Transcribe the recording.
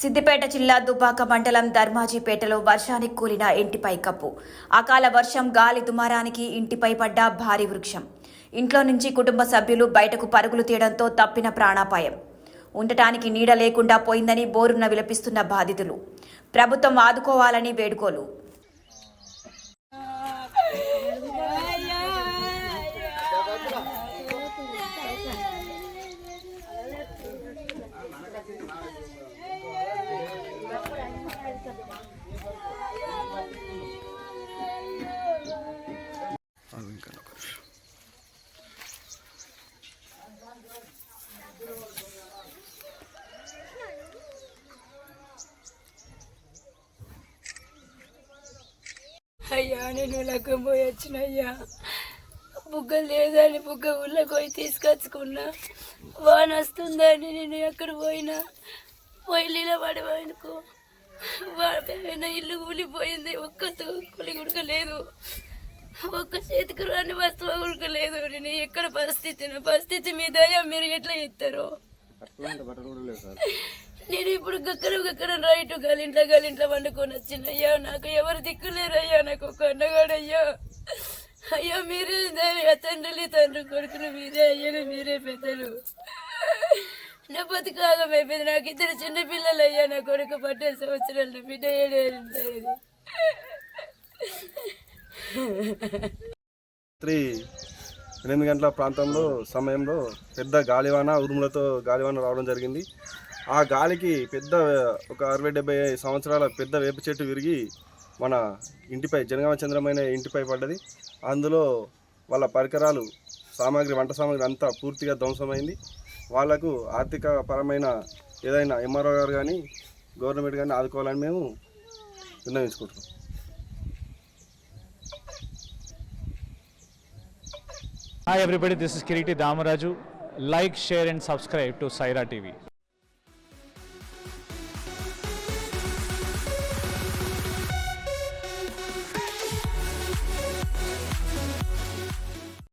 సిద్దిపేట జిల్లా దుబ్బాక మండలం ధర్మాజీపేటలో వర్షానికి కూలిన ఇంటిపై కప్పు. అకాల వర్షం గాలి దుమారానికి ఇంటిపై పడ్డ భారీ వృక్షం. ఇంట్లో నుంచి కుటుంబ సభ్యులు బయటకు పరుగులు తీయడంతో తప్పిన ప్రాణాపాయం. ఉండటానికి నీడ లేకుండా పోయిందని బోరున విలపిస్తున్న బాధితులు. ప్రభుత్వం ఆదుకోవాలని వేడుకోలు. అయ్యా నేను లగ్గం పోయి బుగ్గ లేదని బుగ్గ ఊళ్ళో పోయి తీసుకొచ్చుకున్నా. వాన వస్తుందని నేను ఎక్కడ పోయినా. పోయి నిలబడి పోయినకో వాడిపోయిన ఇల్లు కూలిపోయింది ఒక్క కూలి ఉడకలేదు. ఒక్క చేతికి రాని వస్తువు ఉడకలేదు. నేను ఎక్కడ పరిస్థితి పరిస్థితి మీద మీరు ఎట్లా ఇస్తారు నేను ఇప్పుడు గక్కడ గక్కడ రైట్ గాలింట్లో గలింట్ల వండుకొని వచ్చినయ్యా. నాకు ఎవరు దిక్కులేరయ్యా? నాకు ఒక అన్నగాడయ్యా. అయ్యా మీరే దైవ తండ్రులు తండ్రి కొడుకులు మీరే అయ్యను మీరే పెద్దలు. నా బతుకాగమైపోయింది నాకు ఇద్దరు చిన్నపిల్లలు అయ్యా నా కొడుకు పట్టే సంవత్సరాలు బిడ్డ ఏడేది రాత్రి ఎనిమిది గంటల ప్రాంతంలో సమయంలో పెద్ద గాలివాన ఉరుములతో గాలివాన రావడం జరిగింది. ఆ గాలికి పెద్ద ఒక అరవై డెబ్బై సంవత్సరాల పెద్ద వేప చెట్టు విరిగి మన ఇంటిపై జనగామ చంద్రమైన ఇంటిపై పడ్డది. అందులో వాళ్ళ పరికరాలు సామాగ్రి వంట సామాగ్రి అంతా పూర్తిగా ధ్వంసమైంది. వాళ్ళకు ఆర్థిక పరమైన ఏదైనా ఎంఆర్ఓ గారు కానీ గవర్నమెంట్ కానీ ఆదుకోవాలని మేము విన్నవించుకుంటున్నాం. Hi everybody this is Kireeti Damaraju like share and subscribe to Saira TV